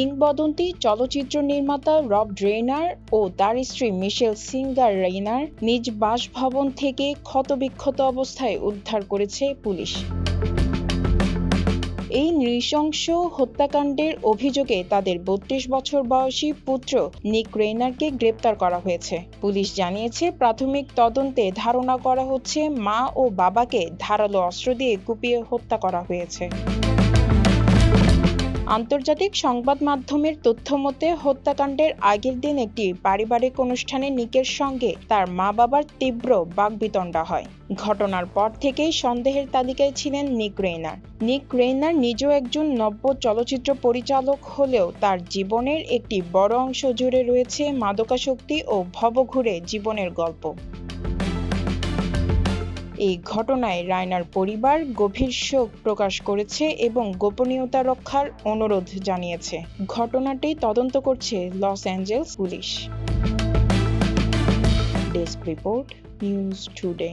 কিংবদন্তি, চলচ্চিত্র নির্মাতা রব ড্রেনার ও তার স্ত্রী মিশেল সিঙ্গার রেইনার নিজ বাসভবন থেকে ক্ষতবিক্ষত অবস্থায় উদ্ধার করেছে পুলিশ। এই নৃশংস হত্যাকাণ্ডের অভিযোগে তাদের বত্রিশ বছর বয়সী পুত্র নিক রেইনারকে গ্রেপ্তার করা হয়েছে। পুলিশ জানিয়েছে, প্রাথমিক তদন্তে ধারণা করা হচ্ছে মা ও বাবাকে ধারালো অস্ত্র দিয়ে কুপিয়ে হত্যা করা হয়েছে। আন্তর্জাতিক সংবাদ মাধ্যমের তথ্য মতে, হত্যাকাণ্ডের আগের দিন একটি পারিবারিক অনুষ্ঠানে নিকের সঙ্গে তার মা বাবার তীব্র বাগবিতণ্ডা হয়। ঘটনার পর থেকেই সন্দেহের তালিকায় ছিলেন নিক রেইনার। নিক রেইনার নিজেও একজন নব্য চলচ্চিত্র পরিচালক হলেও তার জীবনের একটি বড় অংশ জুড়ে রয়েছে মাদকাসক্তি ও ভবঘুরে জীবনের গল্প। এই ঘটনায় রায়নার পরিবার গভীর শোক প্রকাশ করেছে এবং গোপনীয়তা রক্ষার অনুরোধ জানিয়েছে। ঘটনাটি তদন্ত করছে Los Angeles police. Desk report news today.